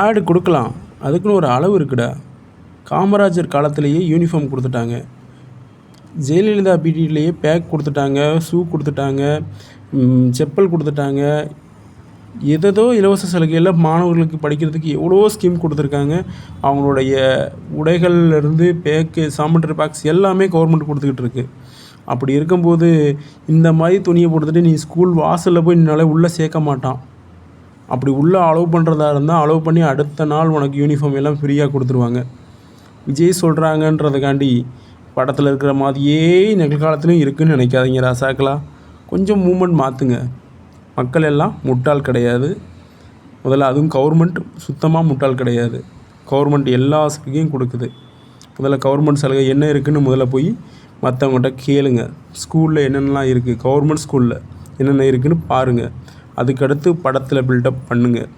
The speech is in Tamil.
ஆடு கொடுக்கலாம். அதுக்குன்னு ஒரு அளவு இருக்குடா. காமராஜர் காலத்திலேயே யூனிஃபார்ம் கொடுத்துட்டாங்க. ஜெயலலிதா பீரியட்லேயே பேக் கொடுத்துட்டாங்க ஷூ கொடுத்துட்டாங்க செப்பல் கொடுத்துட்டாங்க. எதேதோ இலவச சலுகையில் மாணவர்களுக்கு படிக்கிறதுக்கு எவ்வளோ ஸ்கீம் கொடுத்துருக்காங்க. அவங்களுடைய உடைகள்லேருந்து பேக்கு சாமண்டரி பாக்ஸ் எல்லாமே கவர்மெண்ட் கொடுத்துக்கிட்டு இருக்கு. அப்படி இருக்கும்போது இந்த மாதிரி துணியை கொடுத்துட்டு நீ ஸ்கூல் வாசலில் போய் நின்னாலே உள்ளே சேர்க்க மாட்டான். அப்படி உள்ளே அலோவ் பண்ணுறதா இருந்தால் அலோவ் பண்ணி அடுத்த நாள் உனக்கு யூனிஃபார்ம் எல்லாம் ஃப்ரீயாக கொடுத்துருவாங்க. விஜய் சொல்கிறாங்கன்றதுக்காண்டி படத்தில் இருக்கிற மாதிரியே நிகழ்காலத்துலையும் இருக்குதுன்னு நினைக்காதீங்க ராசாக்களா. கொஞ்சம் மூமெண்ட் மாற்றுங்க மக்கள் எல்லாம் முட்டாள் கிடையாது. முதல்ல அதுவும் கவர்மெண்ட் சுத்தமாக முட்டாள் கிடையாது. கவர்மெண்ட் எல்லா சலுகையும் கொடுக்குது. முதல்ல கவர்மெண்ட் சலுகை என்ன இருக்குதுன்னு முதல்ல போய் மற்றவங்கள்ட்ட கேளுங்க. ஸ்கூலில் என்னென்னலாம் இருக்குது கவர்மெண்ட் ஸ்கூலில் என்னென்ன இருக்குதுன்னு பாருங்கள் அதுக்கடுத்து படத்தில் பில்டப் பண்ணுங்கள்